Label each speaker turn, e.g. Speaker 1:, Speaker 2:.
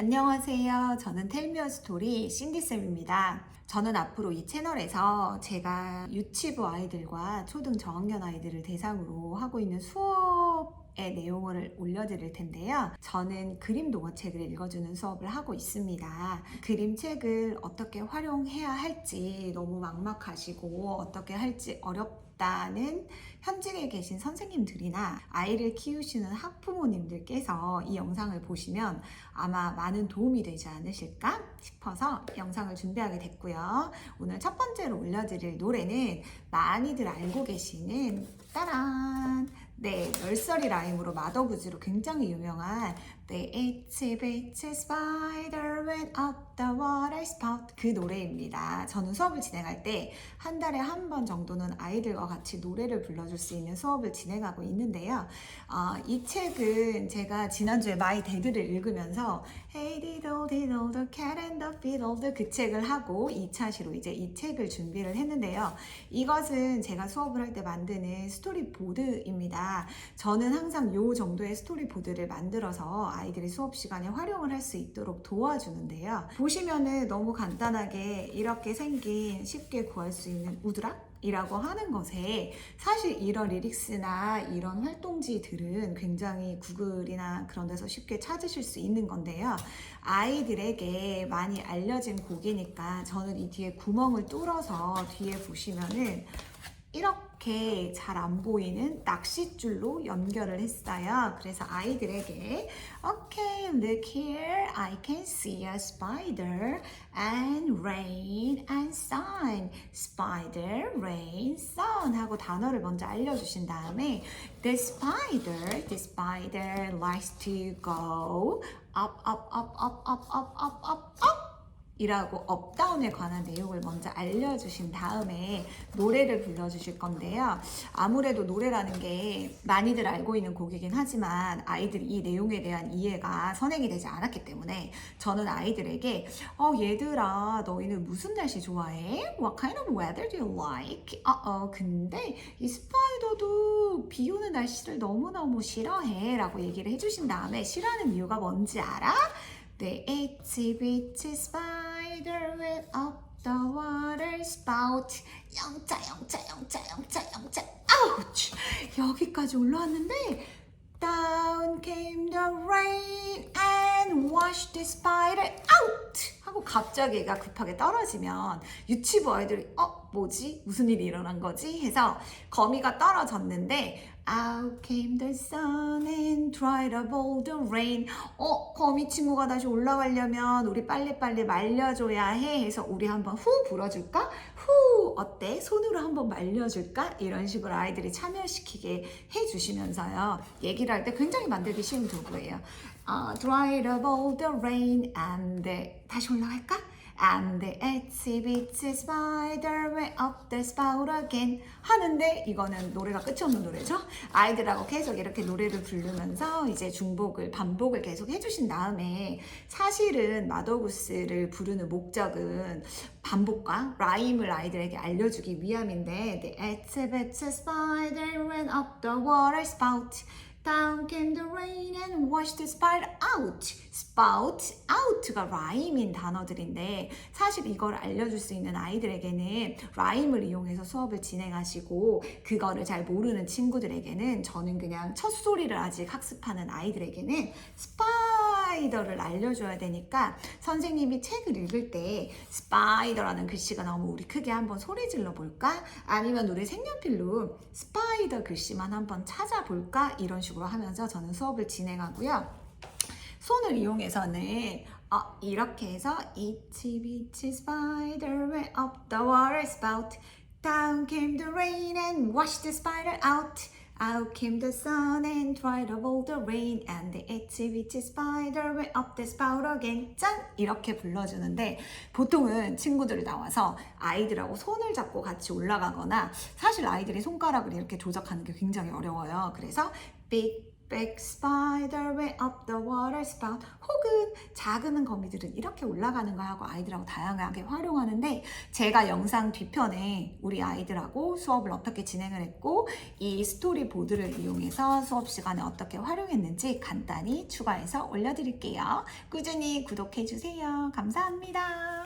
Speaker 1: 안녕하세요. 저는 텔미어 스토리 신디쌤입니다. 저는 앞으로 이 채널에서 제가 유치부 아이들과 초등 저학년 아이들을 대상으로 하고 있는 수업의 내용을 올려드릴 텐데요. 저는 그림 동화책을 읽어주는 수업을 하고 있습니다. 그림책을 어떻게 활용해야 할지 너무 막막하시고 어떻게 할지 어렵 다는 현직에 계신 선생님들이나 아이를 키우시는 학부모님들께서 이 영상을 보시면 아마 많은 도움이 되지 않으실까 싶어서 영상을 준비하게 됐고요. 오늘 첫 번째로 올려드릴 노래는 많이들 알고 계시는 따란 네, 널서리 라임으로 마더구즈로 굉장히 유명한 The Itsy Bitsy Spider Went Up the Water Spout 그 노래입니다. 저는 수업을 진행할 때 한 달에 한 번 정도는 아이들과 같이 노래를 불러줄 수 있는 수업을 진행하고 있는데요. 어, 이 책은 제가 지난주에 마이 데드를 읽으면서 Hey diddle diddle the cat and the fiddle the 그 책을 하고 2차시로 이제 이 책을 준비를 했는데요. 이것은 제가 수업을 할 때 만드는 스토리보드입니다. 저는 항상 요 정도의 스토리보드를 만들어서 아이들이 수업 시간에 활용을 할 수 있도록 도와주는데요. 보시면은 너무 간단하게 이렇게 생긴 쉽게 구할 수 있는 우드락? 이라고 하는 것에 사실 이런 리릭스나 이런 활동지들은 굉장히 구글이나 그런 데서 쉽게 찾으실 수 있는 건데요. 아이들에게 많이 알려진 곡이니까 저는 이 뒤에 구멍을 뚫어서 뒤에 보시면은 이렇게 잘 안 보이는 낚싯줄로 연결을 했어요. 그래서 아이들에게 Okay, look here. I can see a spider and rain and sun. Spider, rain, sun 하고 단어를 먼저 알려주신 다음에 The spider, the spider likes to go up, up, up, up, up, up, up, up, up. 이라고 업다운에 관한 내용을 먼저 알려주신 다음에 노래를 불러주실 건데요. 아무래도 노래라는 게 많이들 알고 있는 곡이긴 하지만 아이들이 이 내용에 대한 이해가 선행이 되지 않았기 때문에 저는 아이들에게 어 얘들아 너희는 무슨 날씨 좋아해? What kind of weather do you like? 어, 어 근데 이 스파이더도 비 오는 날씨를 너무너무 싫어해 라고 얘기를 해주신 다음에 싫어하는 이유가 뭔지 알아? The itsy bitsy spider went up the water spout. 영자 영자 영자 영자 영자. 아우치 여기까지 올라왔는데 down came the rain and washed the spider out. 하고 갑자기 얘가 급하게 떨어지면 유치부 아이들이 어 뭐지 무슨 일이 일어난 거지 해서 거미가 떨어졌는데 Out came the sun and dried up all the rain. 어, 거미 친구가 다시 올라가려면 우리 빨리빨리 말려줘야 해. 해서 우리 한번 후 불어줄까? 후, 어때? 손으로 한번 말려줄까? 이런 식으로 아이들이 참여시키게 해주시면서요. 얘기를 할 때 굉장히 만들기 쉬운 도구예요. 어, dried up all the rain and the... 다시 올라갈까? And the itsy bitsy spider went up the spout again 하는데 이거는 노래가 끝이 없는 노래죠. 아이들하고 계속 이렇게 노래를 부르면서 이제 중복을 반복을 계속 해주신 다음에 사실은 마더구스를 부르는 목적은 반복과 라임을 아이들에게 알려주기 위함인데 The itsy bitsy spider went up the water spout Down came the rain and washed the spider out. spout, out가 라임인 단어들인데 사실 이걸 알려줄 수 있는 아이들에게는 라임을 이용해서 수업을 진행하시고 그거를 잘 모르는 친구들에게는 저는 그냥 첫 소리를 아직 학습하는 아이들에게는 스파이더를 알려줘야 되니까 선생님이 책을 읽을 때 스파이더라는 글씨가 나오면 우리 크게 한번 소리 질러 볼까? 아니면 우리 색연필로 스파이더 글씨만 한번 찾아볼까? 이런 식으로 하면서 저는 수업을 진행하고요. 손을 이용해서는 어, 이렇게 해서 Itsy bitsy spider went up the water spout Down came the rain and washed the spider out Out came the sun and dried up all the rain And the bitsy spider went up the spout again 짠! 이렇게 불러주는데 보통은 친구들이 나와서 아이들하고 손을 잡고 같이 올라가거나 사실 아이들이 손가락을 이렇게 조작하는 게 굉장히 어려워요 그래서 big Big spider way up the water spout 혹은 작은 거미들은 이렇게 올라가는 거 하고 아이들하고 다양하게 활용하는데 제가 영상 뒤편에 우리 아이들하고 수업을 어떻게 진행을 했고 이 스토리 보드를 이용해서 수업 시간에 어떻게 활용했는지 간단히 추가해서 올려드릴게요. 꾸준히 구독해주세요. 감사합니다.